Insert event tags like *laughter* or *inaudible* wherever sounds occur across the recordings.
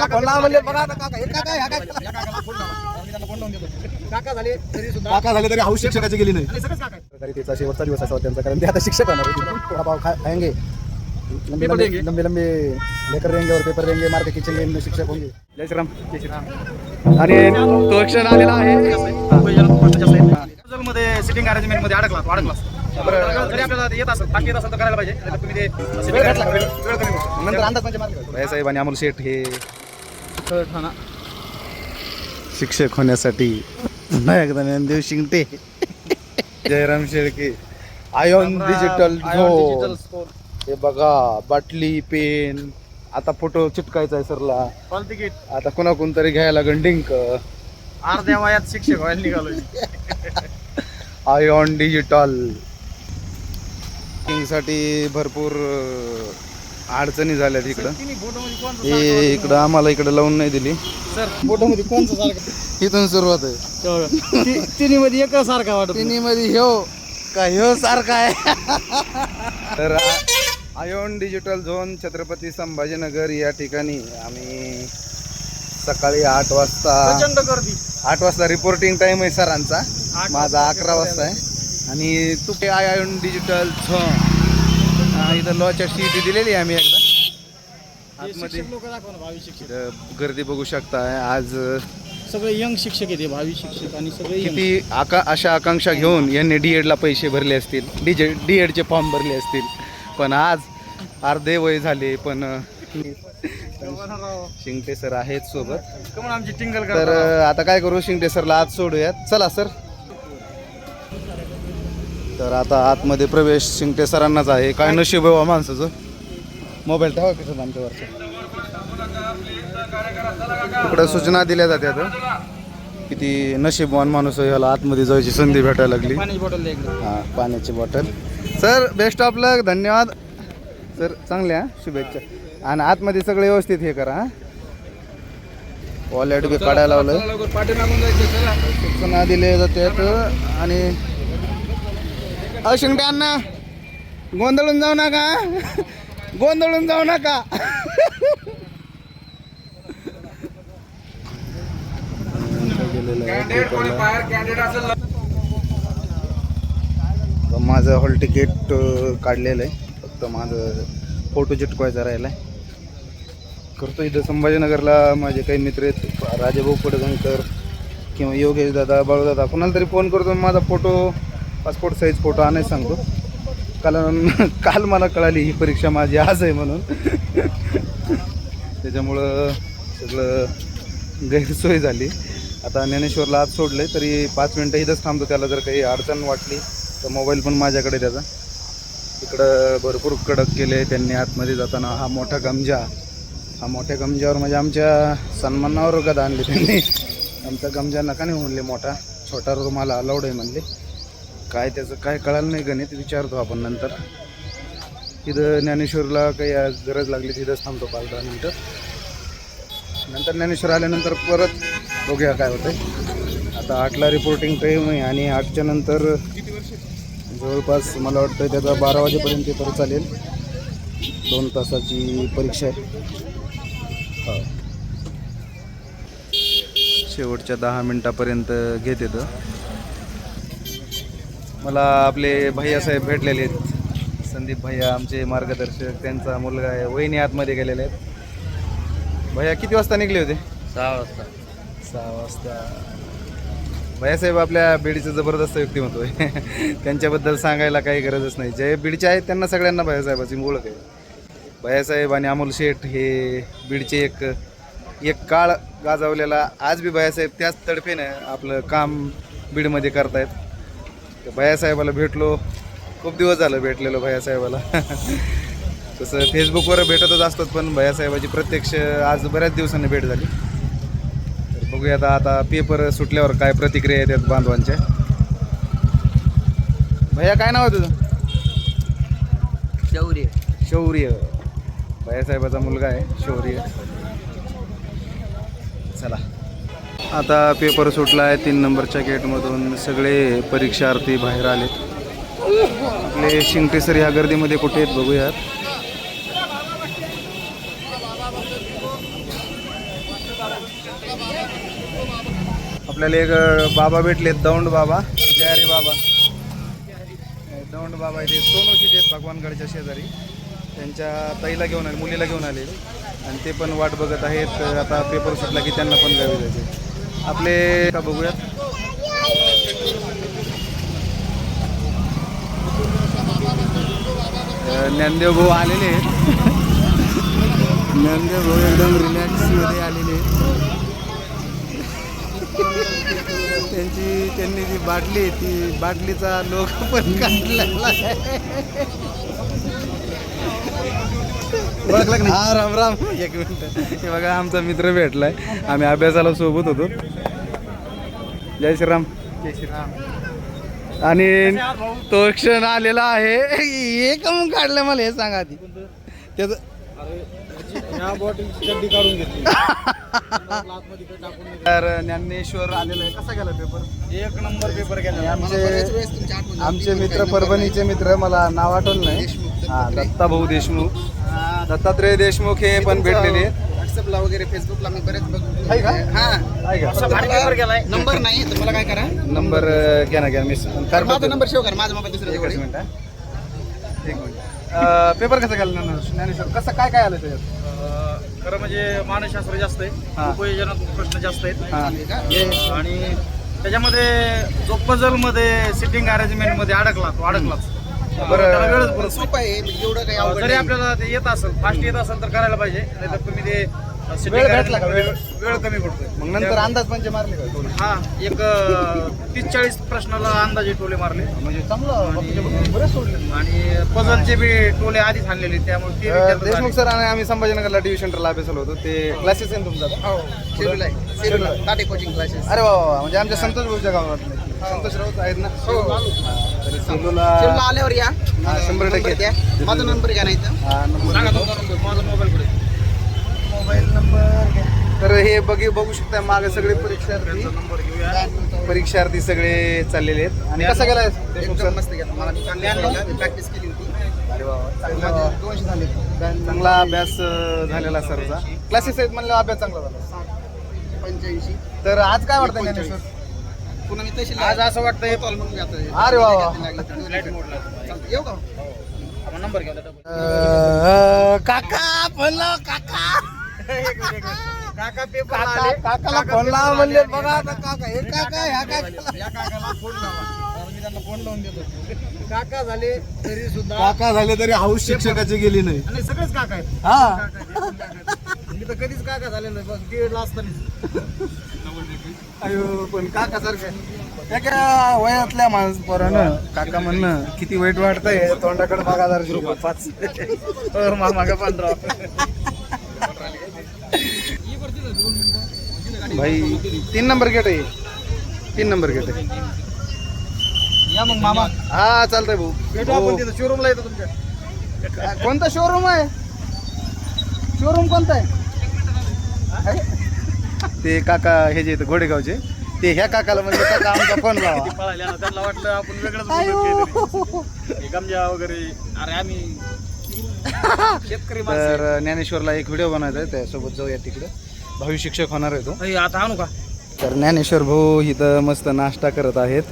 काका हे झाले तरी सुद्धा. काका झाले तरी हाऊस शिक्षकाची गेली नाही. त्याचा शेवटचा दिवस असावा त्यांचा कारण ते आता शिक्षक होणार होते. थोडा भाव खा खाएंगे लंबे लेकर और पेपर देंगे मार के खींचेंगे शिक्षक होंगे. जय श्रीराम. जय श्रीराम. आणि तो क्षण आलेला आहे. मध्ये सिटिंग अरेंजमेंटमध्ये अडकला अडकला. जरी आपल्याला येत असेल बाकी येत असेल तर करायला पाहिजे. तुम्ही ते. नंतर अंदाज म्हणजे भैयासाहेब आणि अमोल शेठ हे शिक्षक होण्यासाठी पुन्हा एकदा Dnyandev Shingate. Jayram Shelke. Ion digital Store. हे बघा बाटली पेन. आता फोटो चिटकायचा आहे सरला. तिकीट आता कुणा तरी घ्यायला गंडिंक अर्ध्या वयात शिक्षक व्हायला निघालोय. आयोन डिजिटलसाठी भरपूर अडचणी झाल्यात इकडं. हे इकडं आम्हाला इकडं लावून नाही दिली. सर फोटोमध्ये कोणचं सारखं? इथून सुरुवात आहे. तिन्ही मध्ये एक सारखा वाटत तिन्ही मध्ये ह्यो का ह्यो सारखा आहे? तर ion digital zone Chhatrapati Sambhajinagar या ठिकाणी आम्ही सकाळी आठ वाजता प्रचंड गर्दी. आठ वाजता रिपोर्टिंग टाइम आहे सरांचा. माझा अकरा वाजता आहे. आणि तू ते आयोन डिजिटल झोन. हा, इथं लॉच्या शीट दिलेली आहे आम्ही एकदा. आतमध्ये. लोक दाखवा ना भावी शिक्षक. इथं गर्दी बघू शकताय. आज सगळे यंग शिक्षक आहेत हे, भावी शिक्षक आणि सगळे young. किती आका अशा आकांक्षा घेऊन यांनी डी एडला पैसे भरले असतील. डी जे डी एडचे फॉर्म भरले असतील. पण आज अर्धे वय झाले पण शिंगटे सर आहेत सोबत. कमून आमची टिंगल तर आता काय करू शिंगटे सरला आत सोडूयात. चला सर. तर आता आतमध्ये प्रवेश शिंगटे सरांनाच आहे. काय नशीब आहे बा माणसाचं? मोबाईल ठेवा की आमच्यावरचा इकडं सूचना दिल्या जातात किती नशीबवान माणूस आहे ह्याला आतमध्ये जायची संधी भेटायला लागली. हां पाण्याची bottle sir best of luck धन्यवाद. सर चांगल्या शुभेच्छा. आणि आतमध्ये सगळे व्यवस्थित हे करा हां? वॉलेट बी काढायला लावलं सूचना दिले जातात आणि अशिंगटे गोंधळून जाऊ नका. गोंधळून जाऊ नका. तर माझं हॉल तिकीट काढलेलं आहे. फक्त माझं फोटो चिटकवायचा राहिला आहे करतो इथं संभाजीनगरला माझे काही मित्र आहेत. राजाभाऊ पडगणकर किंवा योगेश दादा बाळूदादा. कुणाला तरी फोन करतो माझा फोटो पासपोर्ट साईज फोटो आणायच सांगतो. कारण *laughs* काल मला कळाली ही परीक्षा माझी आज आहे म्हणून. त्याच्यामुळं सगळं गैरसोय झाली. आता ज्ञानेश्वरला आज सोडलं तरी पाच मिनटं इथंच थांबतो त्याला जर काही अडचण वाटली तर मोबाईल पण माझ्याकडे त्याचा. इकडं भरपूर कडक केले त्यांनी आतमध्ये जाताना. हा मोठा गमजा. हा मोठ्या गमजावर म्हणजे आमच्या सन्मानावर गदा आणली त्यांनी. आमचा गमजा नका नाही म्हणले मोठा. छोटा रुमाला अलाउड आहे म्हणले. काय त्याचं काय कळालं नाही गणित विचारतो आपण नंतर. तिथं ज्ञानेश्वरला काही गरज लागली तिथंच थांबतो पाच दहा मिनटं. नंतर ज्ञानेश्वर आल्यानंतर परत बघूया काय होतंय. आता आठला रिपोर्टिंग टाईम आहे आणि आठच्या नंतर जवळपास मला वाटतं त्याचा बारा वाजेपर्यंत पेपर चालेल. दोन तासाची परीक्षा आहे. हो. शेवटच्या दहा मिनटापर्यंत घेत येतं. मला आपले भैयासाहेब भेटलेले आहेत. संदीप भैया आमचे मार्गदर्शक त्यांचा मुलगा आहे वहिनी आतमध्ये गेलेले आहेत. भैया किती वाजता निघले होते? सहा वाजता. सहा वाजता. भैयासाहेब आपल्या बीडीचं जबरदस्त व्यक्तिमत्व आहे. *laughs* त्यांच्याबद्दल सांगायला काही गरजच नाही. जे बीडचे आहेत त्यांना सगळ्यांना भैयासाहेबाची ओळख आहे. भैयासाहेब आणि अमोल शेठ हे बीडचे एक एक काळ गाजवलेला. आज बी भैयासाहेब त्याच तडफेनं आपलं काम बीडमध्ये करतायत. तर भैयासाहेबाला भेटलो. खूप दिवस झालं भेटलेलो भैयासाहेबाला *laughs* तसं फेसबुकवर भेटतच असतात पण भैयासाहेबाची प्रत्यक्ष आज बऱ्याच दिवसांनी भेट झाली. तर बघूया आता आता पेपर सुटल्यावर काय प्रतिक्रिया येतात बांधवांच्या. भैया काय नाव आहे तुझं? शौर्य. शौर्य. भैयासाहेबाचा मुलगा आहे शौर्य चला आता पेपर सुटला आहे तीन नंबरच्या गेटमधून सगळे परीक्षार्थी बाहेर आलेत. आपले शिंगटे सर ह्या गर्दीमध्ये कुठे आहेत बघूयात. आपल्याला एक बाबा भेटले दौंड बाबा. जय रे बाबा. दौंड बाबा इथे सोनोशीचे आहेत भगवानगडच्या शेजारी. त्यांच्या ताईला घेऊन आले मुलीला घेऊन आले. आणि ते पण वाट बघत आहेत. आता पेपर सुटला की त्यांना पण गावी जायचे आपले का बघूयात. ज्ञानदेव भाऊ आलेले आहेत. ज्ञानदेव भाऊ एकदम रिलॅक्समध्ये आलेले आहेत. त्यांची त्यांनी जी बाटली आहे, ती बाटलीचा लोक पण काढलेला आहे. ओळखला का? हा राम राम. एक मिनिट. हे बघा आमचा मित्र भेटलाय. आम्ही अभ्यासाला सोबत होतो. जय श्रीराम. जय श्रीराम. आणि तो क्षण आलेला आहे. हे कमून काढलं मला? हे सांगा आधी. त्याचं तर ज्ञानेश्वर आलेला आहे. कसा गेला पेपर एक नंबर पेपर गेला. आमचे आमचे मित्र परभणीचे मित्र मला नाव आठवलं नाही. हा दत्ता भाऊ देशमुख. दत्तात्रय देशमुख हे पण भेटलेले आहेत. व्हॉट्सअपला वगैरे फेसबुकला मी बरेच बघ- आहे का? हा. आहे का? असा भारी पेपर गेलाय. नंबर नाही तर मला काय करा? नंबर अं, घ्या ना घ्या मिस तर माझा नंबर सेव्ह करा माझा मोबाईल दुसऱ्या जवळ एकच. मिनिट हा. एक मिनिट. अं, पेपर कसा गेला ज्ञानेश्वर ज्ञानेश्वर? कसं काय काय आलं त्याच्यात? अं, खरं म्हणजे मानसशास्त्र जास्त आहे. हा. उपयोजनात्मक प्रश्न जास्त आहेत. हा. चालेल का? आणि त्याच्यामध्ये जो पझलमध्ये सिटिंग अरेंजमेंटमध्ये अडकला तो अडकलाच. बरं. सोपं आहे म्हणजे एवढं काही नाही. अवघड जरी नाही. आपल्याला ते येत असेल फास्ट येत असेल तर करायला पाहिजे नाहीतर तुम्ही ते sitting वेळ भेटला का? वेळ कमी पडतोय मग नंतर अंदाज पंचे मारले का थोडे? हा एक तीस चाळीस प्रश्नाला अंदाजे टोले मारले म्हणजे चांगलं बाकीचे बरेच सोडले आणि पझलचे बी टोले आधीच आणलेले त्यामुळे ते अं, विचारतात देशमुख आधी. सर आणि आम्ही संभाजीनगरला टीव्ही सेंटरला अभ्यासाला होतो ते क्लासेस आहे ना तुमचा आता? हो शेड्यूल आहे शेड्यूल आहे टाटे कोचिंग क्लासेस अरे वा वा वा. म्हणजे आमच्या संतोष भाऊच्या गावात संतोष राऊत आहेत ना? हो. तरी आल्यावर या. हा, शंभर टक्के. द्या. माझा नंबर घ्या नाही तर हा, नंबर सांगा तुमचा नंबर माझा मोबाईल कुठे? मोबाईल नंबर तर हे बघी बघू शकता मागे सगळे परीक्षार्थी. नंबर घेऊया. परीक्षार्थी सगळे चाललेले आहेत. आणि कसा एकदम मस्त घेतला मला मी चांगली प्रॅक्टिस केली होती. अरे वा वा. माझे चांगला दोनशे झाले. चांगला अभ्यास अं, झालेला सरचा क्लासेस आहेत म्हणलं अभ्यास चांगला झाला. पंच्याऐंशी. तर आज काय वाटतं ज्ञानेश्वर? पुन्हा मी तशी आज असं वाटतंय कॉल म्हणून जातो अरे वा वा. फ्लाईट मोडला चालतं. येऊ का? आपण नंबर काका फोन लाव काका काका. पेपर काका आले. काकाला फोन लावा म्हणले बघा आता काका हे काका ह्या काका. या काकाला फोन लावा. मी त्यांना फोन लावून देतो. काका झाले तरी सुद्धा काका झाले तरी हाऊस शिक्षकाची गेली नाही. आणि सगळेच काका आहेत. हा. तर कधीच काका झालेलो नाही बस दीडला असताना अयो पण काका सारखं एका वयातल्या माणूस पोरानं काका म्हणणं किती वाईट वाटतंय तोंडाकडे बघा जरा रुपये पाच तर मागा पंधरा भाई तीन नंबर गेट आहे. तीन नंबर गेट आहे. या मग मामा. हा चालतंय भाऊ. भेटू हो. आपण तिथं शोरूमला येतो तुमच्या. कोणता शोरूम आहे? शोरूम कोणता आहे? ते काका हे जे आहेत घोडेगावचे ते ह्या काकाला म्हणजे काका आमचा फोन लावा. *laughs* पळाली ना, त्यांना वाटलं आपण वेगळंच. हे गमजा वगैरे अरे आम्ही शेतकरी माणसं. आहे. तर ज्ञानेश्वरला एक व्हिडिओ बनवायचा आहे त्यासोबत जाऊया तिकडे. भावी शिक्षक होणार आहे तो. अय, आता आणू का? तर ज्ञानेश्वर भाऊ इथं मस्त नाश्ता करत आहेत.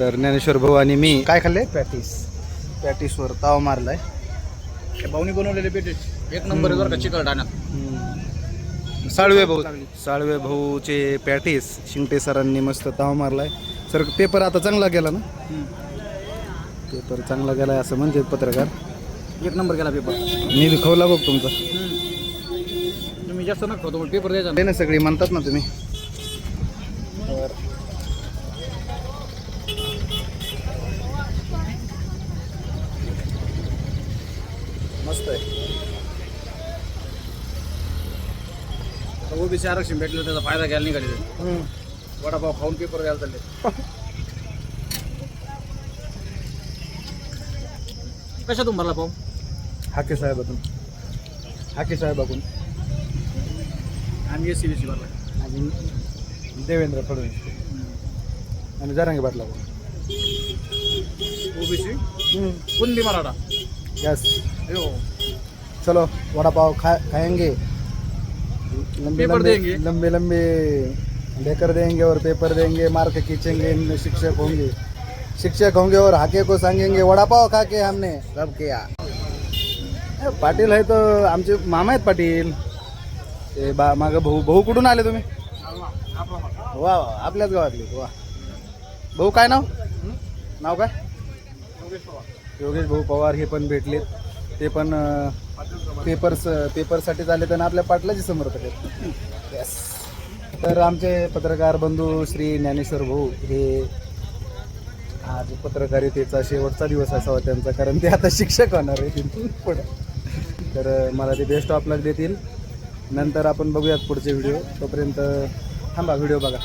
तर ज्ञानेश्वर भाऊ आणि मी काय खाल्ले? पॅटीस. पॅटीसवर ताव मारलाय. हे भाऊनी बनवलेले पेटे एक नंबर आहे बरं का साळवे भाऊ. साळवे भाऊचे पॅटीस. शिंगटे सरांनी मस्त ताव मारलाय. सर पेपर आता चांगला गेला ना? पेपर चांगला गेलाय असं म्हणते पत्रकार. एक नंबर गेला पेपर मी बी खवला बघ तुमचा? तुम्ही जास्त नका पेपर द्यायचा ते ना सगळी म्हणतात ना तुम्ही मस्त आहे ओबीसी आरक्षण भेटलं त्याचा फायदा घ्यायला निघाले वडापाव खाऊन पेपर घ्यायला चालले. कशातून भरला पाव? हाके साहेबातून. हाके साहेबातून. आम्ही एस सी बी सी भरला. आणि देवेंद्र फडणवीस. आणि जरांगे पाटला ओबीसी? कुंदी मराठा? यस चलो वड़ा पाव खा खाएंगे लंबे पेपर लंबे देंगे. लंबे लंबे लेकर देंगे और पेपर देंगे मार्क खींचेंगे इन शिक्षक होंगे। शिक्षक होंगे और हाके को सांगेंगे वडा पाव खा के हमने सब किया। पाटील आहे तर आमचे मामा आहेत पाटील। ते बा मागं भाऊ भाऊ कुठून आले तुम्ही? वा वा आपल्याच गावातले. वा. भाऊ काय नाव? नाव काय? योगेश भाऊ पवार हे पण भेटलेत. ते पण पेपर्स पेपरसाठी झाले तर आपल्या पाटलाची समर्थक आहेत. Yes. तर आमचे पत्रकार बंधू श्री ज्ञानेश्वर भाऊ हे आज पत्रकारितेचा शेवटचा दिवस असावा त्यांचा कारण ते आता शिक्षक होणार आहे तिथून पुढे. तर मला ते बेस्ट ऑफ लक देतील. नंतर आपण बघूयात पुढचे व्हिडिओ तोपर्यंत थांबा व्हिडिओ बघा.